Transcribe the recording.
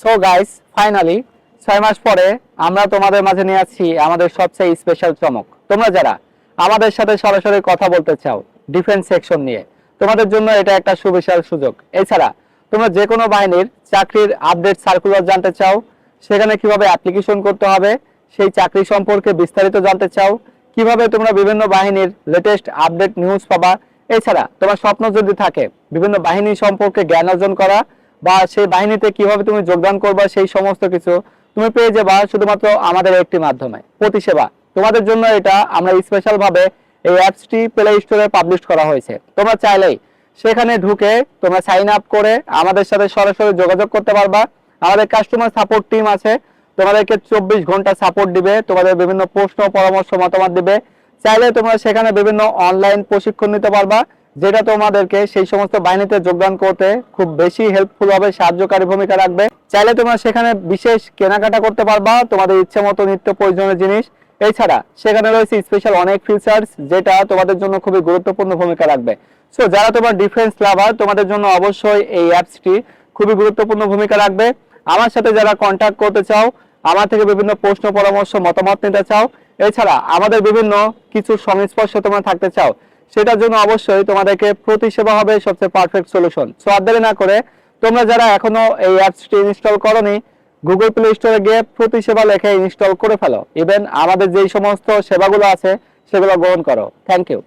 So guys finally ছয় মাস পরে আমরা তোমাদের মাঝে নিয়ে আসছি আমাদের সবচেয়ে স্পেশাল চমক। তোমরা যারা আমাদের সাথে সরাসরি কথা বলতে চাও ডিফেন্স সেকশন নিয়ে, তোমাদের জন্য এটা একটা সুবিশাল সুযোগ। এছাড়া, তোমরা যে কোনো বাহিনীর চাকরির আপডেট সার্কুলার জানতে চাও, সেখানে কীভাবে অ্যাপ্লিকেশন করতে হবে, সেই চাকরি সম্পর্কে বিস্তারিত জানতে চাও, কীভাবে তোমরা বিভিন্ন বাহিনীর লেটেস্ট আপডেট নিউজ পাবা, এছাড়া তোমার স্বপ্ন যদি থাকে, বিভিন্ন বাহিনী সম্পর্কে জ্ঞান অর্জন করা বা সেই বাহিনীতে কীভাবে তুমি যোগদান করবা, সেই সমস্ত কিছু তুমি পেয়ে যাবা শুধুমাত্র আমাদের একটি মাধ্যমে প্রতিসেবা তোমাদের জন্য এটা আমরা স্পেশাল ভাবে এই অ্যাপসটি প্লে স্টোরে পাবলিশ করা হয়েছে। তোমরা চাইলেই সেখানে ঢুকে তোমরা সাইন আপ করে আমাদের সাথে সরাসরি যোগাযোগ করতে পারবা। আমাদের কাস্টমার সাপোর্ট টিম আছে, তোমাদেরকে চব্বিশ ঘণ্টা সাপোর্ট দিবে, তোমাদের বিভিন্ন প্রশ্ন, পরামর্শ, মতামত দিবে। চাইলে তোমরা সেখানে বিভিন্ন অনলাইন প্রশিক্ষণ নিতে পারবা। যেটা তোমাদেরকে সেই সমস্ত বাহিনীতে যোগদান করতে খুব বেশি হেল্পফুল হবে, সাহায্যকারী ভূমিকা রাখবে। চাইলে তোমরা সেখানে বিশেষ কেনাকাটা করতে পারবা, তোমাদের ইচ্ছে মতো নিত্য প্রয়োজনীয় জিনিস। এছাড়া সেখানে রয়েছে স্পেশাল অনেক ফিচার্স যেটা তোমাদের জন্য খুবই গুরুত্বপূর্ণ ভূমিকা রাখবে। সো যারা তোমার ডিফেন্স লাভার তোমাদের জন্য অবশ্যই এই অ্যাপসটি খুবই গুরুত্বপূর্ণ ভূমিকা রাখবে। আমার সাথে যারা কন্ট্যাক্ট করতে চাও, আমার থেকে বিভিন্ন প্রশ্ন, পরামর্শ, মতামত নিতে চাও, এছাড়া আমাদের বিভিন্ন কিছু সংস্পর্শ তোমরা থাকতে চাও সেটার জন্য অবশ্যই তোমাদেরকে প্রতিসেবা হবে সবচেয়ে পারফেক্ট সলিউশন সো আর না করে তোমরা যারা এখনও এই অ্যাপসটি ইনস্টল করনি গুগল প্লে স্টোরে গিয়ে প্রতিসেবা লেখে ইনস্টল করে ফেলো। ইভেন আমাদের যেই সমস্ত সেবাগুলো আছে, সেগুলো গ্রহণ করো। Thank you